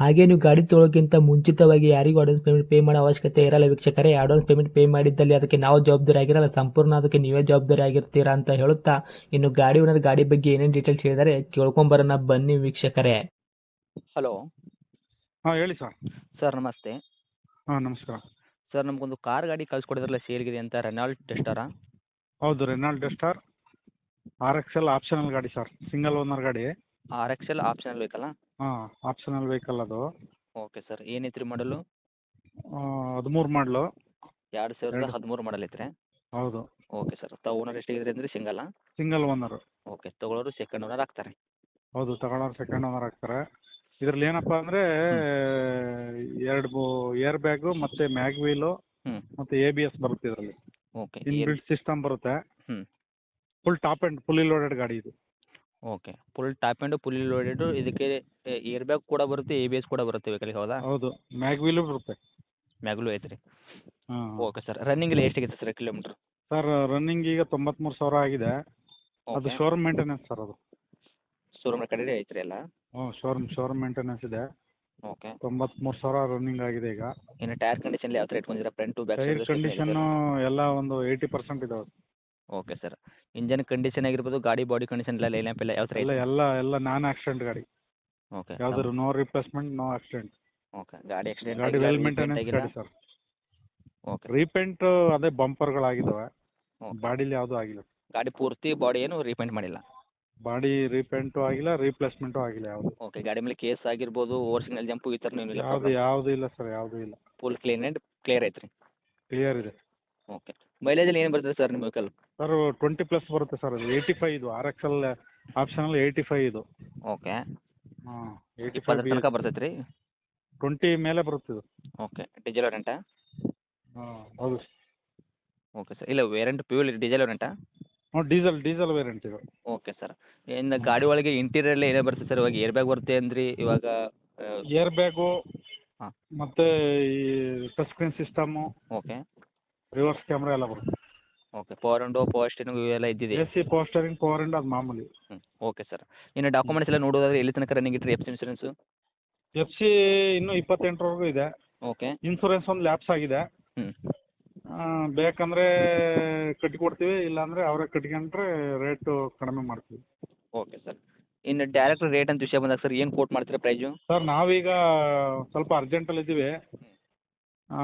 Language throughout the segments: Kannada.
ಹಾಗೆ ನೀವು ಗಾಡಿ ತೊಳೋಕ್ಕಿಂತ ಮುಂಚಿತವಾಗಿ ಯಾರಿಗೂ ಅಡ್ವಾನ್ಸ್ ಪೇಮೆಂಟ್ ಪೇ ಮಾಡೋ ಅವಶ್ಯಕತೆ ಇರಲ್ಲ ವೀಕ್ಷಕರೇ. ಅಡ್ವಾನ್ಸ್ ಪೇಮೆಂಟ್ ಪೇ ಮಾಡಿದ್ದಲ್ಲಿ ಅದಕ್ಕೆ ನಾವು ಜವಾಬ್ದಾರಿ ಆಗಿರಲ್ಲ. ಸಂಪೂರ್ಣ ಅದಕ್ಕೆ ನೀವೇ ಜವಾಬ್ದಾರಿ ಆಗಿರ್ತೀರಾ ಅಂತ ಹೇಳುತ್ತಾ ಇನ್ನು ಗಾಡಿ ಓನರ್ ಗಾಡಿ ಬಗ್ಗೆ ಏನೇನು ಡೀಟೇಲ್ಸ್ ಹೇಳಿದರೆ ಕೇಳ್ಕೊಂಬರೋಣ ಬನ್ನಿ ವೀಕ್ಷಕರೇ. ಹಲೋ ಹಾಂ ಹೇಳಿ ಸರ್ ಸರ್ ನಮಸ್ತೆ. ಹಾಂ ನಮಸ್ಕಾರ. ಸರ್ ನಮಗೊಂದು ಕಾರ್ ಗಾಡಿ ಕಳ್ಸಿಕೊಡಿದ್ರಲ್ಲ ಸೇಲ್ಗಿದೆ ಅಂತ ರೆನಾಲ್ಡ್ ಟೆಸ್ಟರಾ ಹೌದು Renault Duster R X L optional ಗಾಡಿ ಸರ್ ಸಿಂಗಲ್ ಓನರ್ ಗಾಡಿ. ಆರ್ ಎಕ್ಸ್ ಎಲ್ ಆಪ್ಷನಲ್ ಬೇಕಲ್ಲ? ಹಾಂ ಆಪ್ಷನಲ್ ವೆಹಿಕಲ್ ಅದು. ಓಕೆ ಸರ್ ಏನೈತ್ರಿ ಮಾಡಲು ಹದಿಮೂರು ಮಾಡಲು ಎರಡು ಸಾವಿರದ. ಹದಿಮೂರು ಮಾಡಲ್ ಐತ್ರಿ? ಹೌದು. ಓಕೆ ಸರ್ ತಾವು ಓನರ್ ಎಷ್ಟಿದ್ರೆ ಅಂದರೆ ಸಿಂಗಲ್ಲ ಸಿಂಗಲ್ ಓನರು ಓಕೆ ತಗೊಳ್ಳೋರು ಸೆಕೆಂಡ್ ಓನರ್ ಆಗ್ತಾರೆ. ಹೌದು ತಗೊಳ್ಳೋರು ಸೆಕೆಂಡ್ ಓನರ್ ಆಗ್ತಾರೆ. ಇದ್ರಲ್ಲಿ ಏನಪ್ಪ ಅಂದರೆ ಎರಡು ಏರ್ ಬ್ಯಾಗು ಮತ್ತು ಮ್ಯಾಗ್ ವೀಲು. ಮತ್ತು ಎ ಬಿ ಎಸ್ ಬರುತ್ತೆ ಇದರಲ್ಲಿ. ಓಕೆ ಇನ್ ಬಿಲ್ಟ್ ಸಿಸ್ಟಮ್ ಬರುತ್ತೆ. Full top and fully loaded ಗಾಡಿ ಇದು. Okay. Full top and full loaded ಇದಕ್ಕೆ ಏರ್ ಬ್ಯಾಗ್ ಕೂಡ ಬರುತ್ತೆ ಎ ಬಿ ಎಸ್ ಕೂಡ ಬರುತ್ತೆ ವೆಹಿಕಲಿಗೆ ಹೌದಾ? ಹೌದು. ಮ್ಯಾಗ್ ವೀಲು ಬರುತ್ತೆ. ಮ್ಯಾಗ್ಲೂ ಐತ್ರಿ ಹಾಂ ಓಕೆ ಸರ್. ರನ್ನಿಂಗ್ ಎಲ್ಲ ಇದೆ ಸರ್ ಕಿಲೋಮೀಟ್ರ್? ಸರ್ ರನ್ನಿಂಗ್ ಈಗ ತೊಂಬತ್ಮೂರು ಸಾವಿರ ಆಗಿದೆ. ಅದು ಶೋರೂಮ್ ಮೇಂಟೆನೆನ್ಸ್ ಸರ್ ಅದು. ಶೋರೂಮ್ ಕಡೆ ಐತ್ರಿ ಎಲ್ಲ? ಹ್ಞೂ ಶೋರೂಮ್ ಶೋರೂಮ್ ಮೇಂಟೆನೆನ್ಸ್ ಇದೆ. ಓಕೆ. ತೊಂಬತ್ಮೂರು ಸಾವಿರ ರನ್ನಿಂಗ್ ಆಗಿದೆ ಈಗ. ಇನ್ನು ಟೈರ್ ಕಂಡೀಷನ್ ಯಾವ ಥರ ಇಟ್ಕೊಂಡಿದ್ದೀರಾ? Front to back tyre condition ಎಲ್ಲ ಒಂದು ಏಯ್ಟಿ ಪರ್ಸೆಂಟ್ ಇದಾವೆ. ಓಕೆ ಸರ್ ಇಂಜನ್ ಕಂಡೀಷನ್ ಆಗಿರ್ಬೋದು ಗಾಡಿ ಬಾಡಿ ಕಂಡೀಷನ್ ಎಲ್ಲ ಲೈನ್ ಎಲ್ಲ ಯಾವ ಥರ ಎಲ್ಲ ಇದೆ ಎಲ್ಲ ಎಲ್ಲ ನಾನ್ ಆಕ್ಸಿಡೆಂಟ್ ಗಾಡಿ. ಓಕೆ ಯಾವ್ದಾದ್ರು no replacement no accident okay ಗಾಡಿ ಆಕ್ಸಿಡೆಂಟ್ ಗಾಡಿ ವೆಲ್ ಮೇಂಟೆನೆನ್ಸ್ ಗಾಡಿ ಸರ್ ಓಕೆ ರೀಪೇಂಟ್ ಅದೇ ಗಳು ಓಕೆ ಬಾಡಿಲಿ ಯಾವುದೂ ಆಗಿಲ್ಲ. ಗಾಡಿ ಪೂರ್ತಿ ಬಾಡಿ ಏನು ರೀಪೇಂಟ್ ಮಾಡಿಲ್ಲ? ಬಾಡಿ ರೀಪೇಂಟು ಆಗಿಲ್ಲ ರೀಪ್ಲೇಸ್ಮೆಂಟು ಆಗಿಲ್ಲ ಯಾವುದು. ಓಕೆ ಗಾಡಿ ಮೇಲೆ ಕೇಸ್ ಆಗಿರ್ಬೋದು ಓವರ್ ಸಿಗ್ನಲ್ ಜಂಪು ಈ ಥರ ಏನಿಲ್ಲ ಯಾವುದು ಯಾವುದು ಇಲ್ಲ ಸರ್ ಯಾವುದು ಇಲ್ಲ. ಫುಲ್ ಕ್ಲೀನ್ ಆ್ಯಂಡ್ ಕ್ಲಿಯರ್ ಐತ್ರಿ? ಕ್ಲಿಯರ್ ಇದೆ. ಓಕೆ ಮೈಲೇಜಲ್ಲಿ ಏನು ಬರ್ತದೆ ಸರ್ ನಿಮ್ಮ ವೆಹಿಕಲ್ ಸರ್ ಟ್ವೆಂಟಿ ಪ್ಲಸ್ ಬರುತ್ತೆ ಸರ್ ಅದು. ಏಯ್ಟಿ ಫೈವ್ ಇದು. R X L optional eighty five ಇದು. ಓಕೆ ಹಾಂ ಏಯ್ಟಿ ಇಪ್ಪತ್ತರ ಫೈವ್ ತನಕ ಬರ್ತೈತೆ ರೀ ಟ್ವೆಂಟಿ ಮೇಲೆ ಬರುತ್ತೆ ಇದು. ಓಕೆ ಡೀಸೆಲ್ ರೆಂಟಾ ಹಾಂ ಹೌದು. ಓಕೆ ಸರ್ ಇಲ್ಲ ವೇರೆಂಟ್ ಪ್ಯೂಲ್ ಡೀಸೆಲ್ ರೆಂಟಾ ಹ್ಞೂ ಡೀಸೆಲ್ ಡೀಸೆಲ್ ವೇರಿಯಂಟ್ ಇದು. ಓಕೆ ಸರ್ ಇನ್ನು ಗಾಡಿ ಒಳಗೆ ಇಂಟೀರಿಯರ್ ಏನೇ ಬರುತ್ತೆ ಸರ್ ಇವಾಗ ಏರ್ ಬ್ಯಾಗ್ ಬರುತ್ತೆ ಅಂದ್ರಿ ಇವಾಗ ಏರ್ ಬ್ಯಾಗು ಹಾಂ. ಮತ್ತೆ ಈ touch screen system okay reverse camera ಎಲ್ಲ ಬರುತ್ತೆ. Okay power and power steering ಇವೆಲ್ಲ ಇದ್ದಿದೆ. ಎ ಸಿ ಪೋಸ್ಟರಿಂಗ್ ಪವರ್ ಅಂಡ್ ಅದು ಮಾಮೂಲಿ. ಹ್ಞೂ ಓಕೆ ಸರ್ ಇನ್ನು ಡಾಕ್ಯುಮೆಂಟ್ಸ್ ಎಲ್ಲ ನೋಡೋದಾದ್ರೆ ಎಲ್ಲಿ ತನಕ ರನ್ನಿಂಗ್ ಇಟ್ಟರೆ ಎಫ್ ಇನ್ಸೂರೆನ್ಸು ಎಫ್ ಸಿ ಇನ್ನೂ ಇಪ್ಪತ್ತೆಂಟರವರೆಗೂ ಇದೆ. ಓಕೆ ಇನ್ಸೂರೆನ್ಸ್ ಒಂದು ಲ್ಯಾಪ್ಸ್ ಆಗಿದೆ. ಹ್ಞೂ ಬೇಕಂದರೆ ಬೇಕಂದ್ರೆ ಕಟ್ಟಿಕೊಡ್ತೀವಿ ಇಲ್ಲಾಂದ್ರೆ ಅವರೇ ಕಟ್ಕೊಂಡ್ರೆ ರೇಟು ಕಡಿಮೆ ಮಾಡ್ತೀವಿ. ಓಕೆ ಸರ್ ಇನ್ನು ಡೈರೆಕ್ಟ್ ರೇಟ್ ಅಂತ ವಿಷಯ ಬಂದಾಗ ಸರ್ ಏನು ಕೋಟ್ ಮಾಡ್ತೀರಾ ಪ್ರೈಸು ಸರ್ ನಾವೀಗ ಸ್ವಲ್ಪ ಅರ್ಜೆಂಟಲ್ಲಿ ಇದ್ದೀವಿ. ಆ,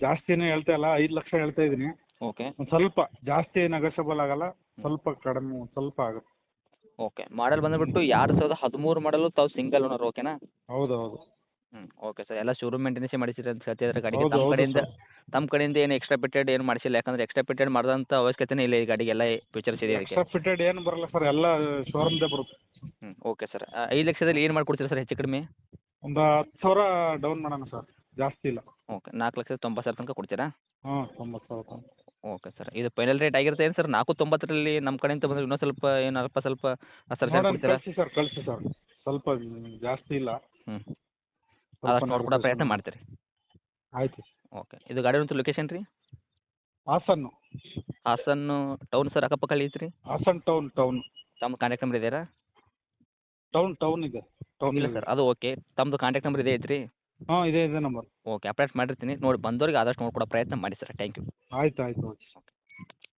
ಜಾಸ್ತಿನೇ ಹೇಳ್ತಾ ಇಲ್ಲ ಐದು ಲಕ್ಷ ಹೇಳ್ತಾ ಇದ್ದೀನಿ. ಓಕೆ. ಒಂದು ಸ್ವಲ್ಪ ಜಾಸ್ತಿ ನೆಗೋಷಿಯಬಲ್ ಆಗಲ್ಲ ಸ್ವಲ್ಪ ಕಡಿಮೆ ಒಂದು ಸ್ವಲ್ಪ ಆಗುತ್ತೆ. ಓಕೆ. ಮಾಡೆಲ್ ಬಂದ್ಬಿಟ್ಟು ಎರಡು ಸಾವಿರದ ಹದಿಮೂರು ಮಾಡಲು ತಾವು ಸಿಂಗಲ್ ಓನರ್ ಓಕೆನಾ ಹೌದು ಹೌದು ಹ್ಞೂ ಓಕೆ ಸರ್ ಎಲ್ಲ ಶೋರೂಮ್ ಮೇಂಟೆನೆನ್ಸ್ ಮಾಡಿಸಿರಿ ಅಂತ ಹೇಳ್ತಿದ್ರೆ ಗಾಡಿಗೆ. ಹೌದು, ತಮ್ಮ ಹೌದು ಕಡೆಯಿಂದ. ತಮ್ಮ ಕಡೆಯಿಂದ ಏನು ಎಕ್ಸ್ಟ್ರಾ ಪಿಟೆಡ್ ಏನು ಮಾಡಿಸಿಲ್ಲ. ಯಾಕಂದ್ರೆ ಎಕ್ಸ್ಟ್ರಾ ಪಿಟೆಡ್ ಮಾಡಿದಂಥ ಅವಶ್ಯಕತೆನೇ ಇಲ್ಲ ಈ ಗಾಡಿಗೆ. ಎಲ್ಲ ಫೀಚರ್ಸ್ ಇದೆ ಇದಕ್ಕೆ. ಎಕ್ಸ್ಟ್ರಾ ಫಿಟೆಡ್ ಏನು ಬರಲ್ಲ ಸರ್ ಎಲ್ಲ ಶೋರೂಮ್ದೇ ಬರುತ್ತೆ. ಹ್ಞೂ ಓಕೆ ಸರ್ ಐದು ಲಕ್ಷದಲ್ಲಿ ಏನು ಮಾಡ್ಕೊಡ್ತೀರಾ ಸರ್ ಹೆಚ್ಚು ಕಡಿಮೆ? ಒಂದು ಹತ್ತು ಸಾವಿರ ಡೌನ್ ಮಾಡೋಣ ಸರ್ ಜಾಸ್ತಿ ಇಲ್ಲ. ಓಕೆ ನಾಲ್ಕು ಲಕ್ಷದ ತೊಂಬತ್ತು ಸಾವಿರ ತನಕ ಕೊಡ್ತೀರಾ? ಹಾಂ ತೊಂಬತ್ತು ಸಾವಿರ ತನಕ. ಓಕೆ ಸರ್ ಇದು ಫೈನಲ್ ರೇಟ್ ಆಗಿರುತ್ತೆ ಏನು ಸರ್? ನಾಲ್ಕು ತೊಂಬತ್ತರಲ್ಲಿ ನಮ್ಮ ಕಡೆಯಿಂದ ಬಂದರೆ ಇನ್ನೂ ಸ್ವಲ್ಪ ಏನು ಅಲ್ಪ ಸ್ವಲ್ಪ ಸರ್ ಕಳಿಸಿ ಸರ್ ಕಳಿಸಿ ಸರ್. ಸ್ವಲ್ಪ ಜಾಸ್ತಿ ಇಲ್ಲ. ಹ್ಞೂ ಅದನ್ನು ಆದಷ್ಟು ನೋಡ್ಕೊಡೋ ಪ್ರಯತ್ನ ಮಾಡ್ತೀರಿ. ಆಯಿತು ಓಕೆ ಇದು ಗಾಡಿ ಒಂದು ಲೊಕೇಶನ್ ರೀ? ಹಾಸನ್ನು. ಹಾಸನ್ನು ಟೌನ್ ಸರ್ ಅಕ್ಕಪಕ್ಕ ಐತ್ರಿ? ಹಾಸನ್ ಟೌನ್ ಟೌನ್ ತಮ್ಮ ಕಾಂಟ್ಯಾಕ್ಟ್ ನಂಬರ್ ಇದೆಯಾ? ಟೌನ್ ಟೌನ್ ಇದೆ. ಟೌನ್ ಇಲ್ಲ ಸರ್ ಅದು ಓಕೆ. ತಮ್ಮದು ಕಾಂಟ್ಯಾಕ್ಟ್ ನಂಬರ್ ಇದೆ ಐತ್ರಿ? ಹಾಂ ಇದೆ ಇದೆ ನಂಬರ್ ಓಕೆ ಅಪ್ಡೇಟ್ ಮಾಡಿರ್ತೀನಿ. ನೋಡಿ ಬಂದವ್ರಿಗೆ ಆದಷ್ಟು ನೋಡ್ಕೊಡೋ ಪ್ರಯತ್ನ ಮಾಡಿ ಸರ್. ಥ್ಯಾಂಕ್ ಯು ಆಯ್ತು ಆಯ್ತು ಓಕೆ